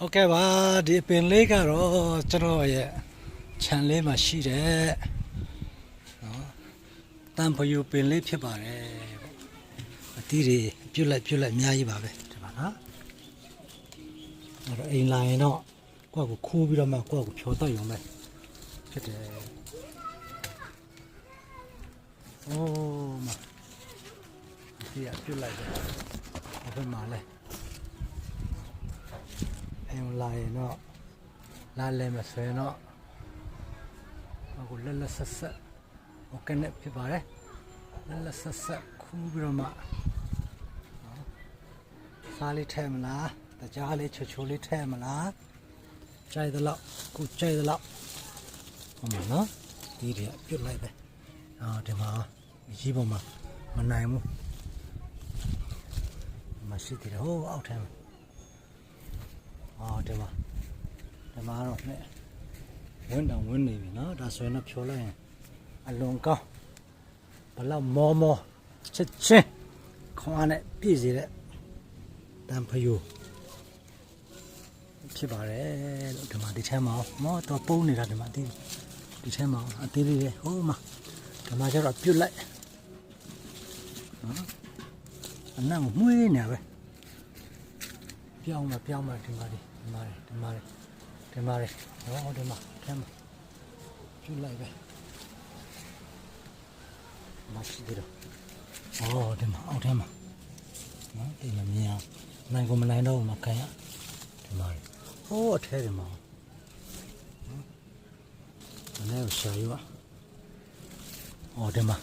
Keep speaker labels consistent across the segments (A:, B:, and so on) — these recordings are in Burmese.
A: ဟုတ်ကဲ့ပါဒီပင်လေးကတော့ကျွန်တော်ရဲ့ခြံလေးမှာရှိတဲ့နော်တန်ဖယူပင်လေးဖြစ်ပါတယ်အတီးတွေပြုတ်လက်ပြုတ်လက်အများကြီးပါပဲဒီမှာနော်အဲ့တော့အိမ်လာရင်တော့ကိုယ့်ကိုခိုးပြီးတော့မှကိုယ့်ကိုဖြောတော့ရုံပဲဖြစ်တယ်အိုးမဒီကပြုတ်လိုက်တယ်ဘယ်မှာလဲ င်ကိုလာရင်တော့လာလဲမဆွဲတော့ဟိုလက်လက်ဆက်ဆက်ဟိုကနက်ဖြစ်ပါတယ်လက်လက်ဆက်ဆက်ခူးပြီးတော့မှစားလေးထဲမလားတကြားလေးချိုချိုလေးထဲမလားကြိုက်သလောက်ကိုကြိုက်သလောက်ဟုတ်မှာနော်ဒီတွေကပြုတ်လိုက်ပဲအော်ဒီမှာရေးပေါ်မှာမနိုင်ဘူးမရှိသေးတယ်ဟိုအောက်ထဲမှာ အော်ဒီမှာဒီမှာတော့နဲ့ဝင်းတောင်ဝင်းနေပြီနော်ဒါဆိုရင်တော့ဖြိုလိုက်ရင်အလွန်ကောင်းဘလောက်မောမောချက်ချင်းခေါင်းအားနဲ့ပြည့်စေတဲ့တန်ဖယိုဖြစ်ပါတယ်လို့ဒီမှာဒီထဲမှာမောတော့ပုံးနေတာဒီမှာဒီဒီထဲမှာအသေးလေးလေးဟိုးမှာဒီမှာကျတော့ပြုတ်လိုက်နော်အနံ့ကိုမှုေးနေပဲ ပြောင်းမှာပြောင်းမှာဒီမှာဒီမှာဒီမှာဒီမှာနော်ဟောဒီမှာထဲမှာကျူလိုက်ပဲမရှိသေးတော့အော်ဒီမှာအောက်ထဲမှာနော်ဒီမှာမြင်အောင်နိုင်ကိုမနိုင်တော့မှခံရဒီမှာဟောအထဲဒီမှာနော်နည်းရှာရွာအော်ဒီမှာ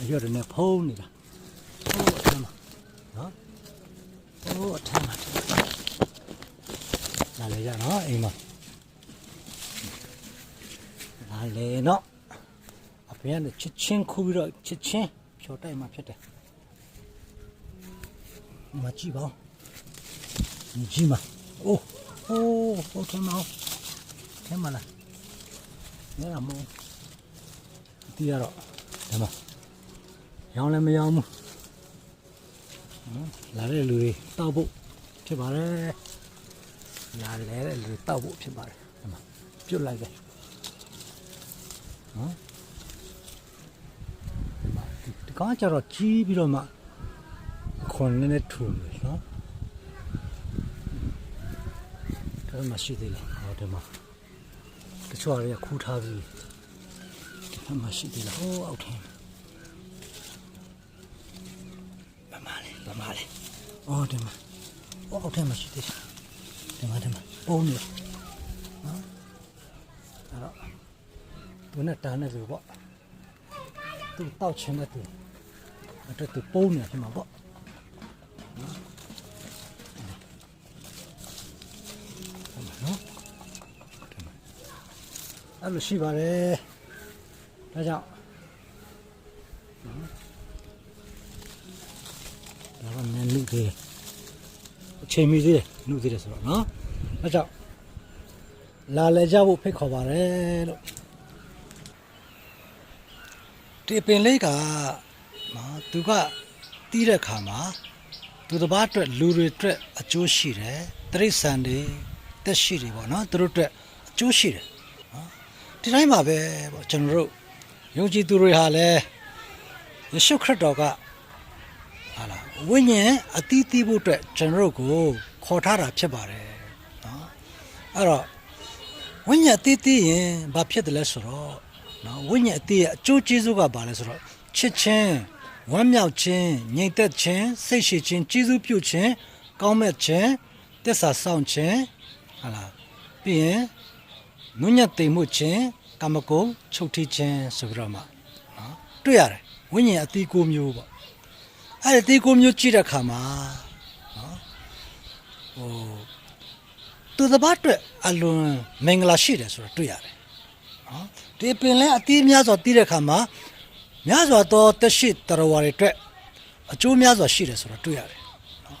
A: အရွက်တွေနဲ့ဖုံးနေတာဟောအထဲမှာနော် โอ้အထမ်းပါလာလေရနော်အိမ်မှာလာလေနော်အဖေကချစ်ချင်းခူးပြီးတော့ချစ်ချင်းဖြော်တိုက်မှာဖြစ်တယ်မကြည့်ပါဦးကြည့်မှာအိုးအိုးဟိုထဲမှာထဲမှာလားနေရမို့တီးရတော့ဒါမှရောင်းလည်းမရောင်းဘူး လာတဲ့လူတွေတောက်ဖို့ဖြစ်ပါတယ်လာလေတဲ့လူတွေတောက်ဖို့ဖြစ်ပါတယ်ဒီမှာပြုတ်လိုက်တယ်နော်ဒီမှာဒီဒီကောင်ကကျတော့ကြီးပြီးတော့မှခွန်နဲ့ထူတယ်နော်ဒါမှရှိသေးလားဟောဒီမှာတချို့အရာခူးထားပြီးဒီဘက်မှာရှိသေးလားဟိုးအောက်ထင်း လဲဘာမလဲအော်ဒီမှာအော်အောက်ထဲမှာရှိသေးတယ်ဒီမှာဒီမှာပုံနေနော်အဲ့တော့သူနဲ့တားနေသူပေါ့သူတောက်ချင်တဲ့သူအဲ့တော့သူပုံနေဖြစ်မှာပေါ့နော်အဲ့မှာနော်ဒီမှာအဲ့လိုရှိပါတယ်ဒါကြောင့် ဒါကနည်းနုသေးတယ်အချိန်မီသေးတယ်နုသေးတယ်ဆိုတော့နော်အဲကြောင့်လာလေကြဖို့ဖိတ်ခေါ်ပါတယ်လို့ဒီပင်လေးကနော်သူကတီးတဲ့ခါမှာသူတစ်ပါးအတွက်လူတွေအတွက်အကျိုးရှိတယ်တရိษံတွေတက်ရှိတွေပေါ့နော်သူတို့အတွက်အကျိုးရှိတယ်နော်ဒီတိုင်းပါပဲပေါ့ကျွန်တော်တို့ယုံကြည်သူတွေဟာလည်းယေရှုခရစ်တော်ကဟာလား ဝိညာဉ်အတီးတီးဖို့အတွက်ကျွန်တော်တို့ကိုခေါ်ထားတာဖြစ်ပါတယ်နော်အဲ့တော့ဝိညာဉ်အတီးတီးရင်ဘာဖြစ်တယ်လဲဆိုတော့နော်ဝိညာဉ်အတီးရဲ့အကျိုးကျေးဇူးကဘာလဲဆိုတော့ချစ်ချင်းဝမ်းမြောက်ခြင်းငြိမ်သက်ခြင်းစိတ်ရှိခြင်းကျေးဇူးပြုခြင်းကောင်းမဲ့ခြင်းတစ္ဆာဆောင်ခြင်းဟာလားပြီးရင်နုညံ့သိမ်မှုခြင်းကာမဂုဏ်ချုပ်ထိခြင်းဆိုပြီးတော့မှနော်တွေ့ရတယ်ဝိညာဉ်အတီးကိုမျိုးပေါ့ အဲ့ဒီတေကိုမျိုးကြည့်တဲ့ခါမှာနော်ဟိုသူတစ်ပတ်အတွက်အလွန်မင်္ဂလာရှိတယ်ဆိုတော့တွေ့ရတယ်နော်ဒီပင်လဲအတီးများစွာတီးတဲ့ခါမှာများစွာသောတက်ရှိတရဝါတွေအတွက်အကျိုးများစွာရှိတယ်ဆိုတော့တွေ့ရတယ်နော်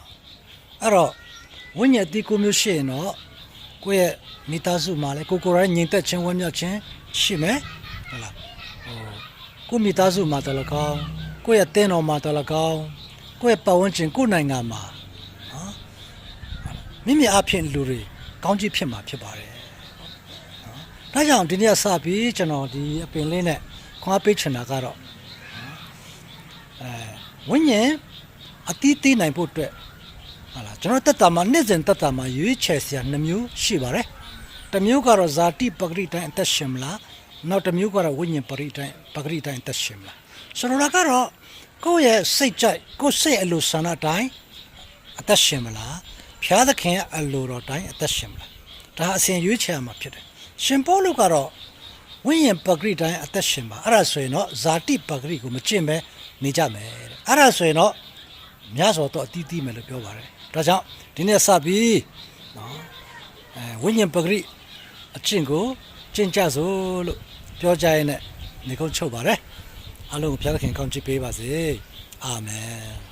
A: အဲ့တော့ဝိညာဉ်အတီးကိုမျိုးရှိရင်တော့ကိုယ့်ရဲ့မိသားစုမှာလဲကိုကိုယ်ရိုင်းညီသက်ချင်းဝမ်းမြောက်ခြင်းရှိမယ်ဟုတ်လားဟိုကိုယ့်မိသားစုမှာတလကောင်း ကိုယ့်ရဲ့တင်းတော်မှာတလကောင်းကိုယ့်ရဲ့ပတ်ဝန်းကျင်ကိုယ့်နိုင်ငံမှာနော်မိမိအဖြစ်လူတွေကောင်းကြီးဖြစ်မှာဖြစ်ပါတယ်နော်ဒါကြောင့်ဒီနေ့ကစပြီးကျွန်တော်ဒီအပင်လေးနဲ့ခွာပေးချင်တာကတော့အဲဝိညာဉ်အတီးတီးနိုင်ဖို့အတွက်ဟာလားကျွန်တော်တက်တာမှာနေ့စဉ်တက်တာမှာရွေးချယ်စရာနှမျိုးရှိပါတယ်တစ်မျိုးကတော့ဇာတိပဂရိတိုင်းအသက်ရှင်မလားနောက်တစ်မျိုးကတော့ဝိညာဉ်ပရိတိုင်းပဂရိတိုင်းအသက်ရှင်မလား ဆိုတော့ကတော့ကိုယ့်ရဲ့စိတ်ကြိုက်ကိုယ့်စိတ်အလိုဆန္ဒတိုင်းအသက်ရှင်မလားဖျားသခင်ရဲ့အလိုတော်တိုင်းအသက်ရှင်မလားဒါအစဉ်ရွေးချယ်ရမှာဖြစ်တယ်ရှင်ပေါလုကတော့ဝိညာဉ်ပဂရိတိုင်းအသက်ရှင်ပါအဲ့ဒါဆိုရင်တော့ဇာတိပဂရိကိုမကျင့်ပဲနေကြမယ်တဲ့အဲ့ဒါဆိုရင်တော့များစွာတော့အတီးတီးမယ်လို့ပြောပါတယ်။ဒါကြောင့်ဒီနေ့စပြီးနော်အဲဝိညာဉ်ပဂရိအချင်းကိုကျင့်ကြစို့လို့ပြောကြရင်လည်းနေကုန်းချုပ်ပါတယ်။ အလုံးကိုဘုရားသခင်ကောင်းချီးပေးပါစေ။အာမင်။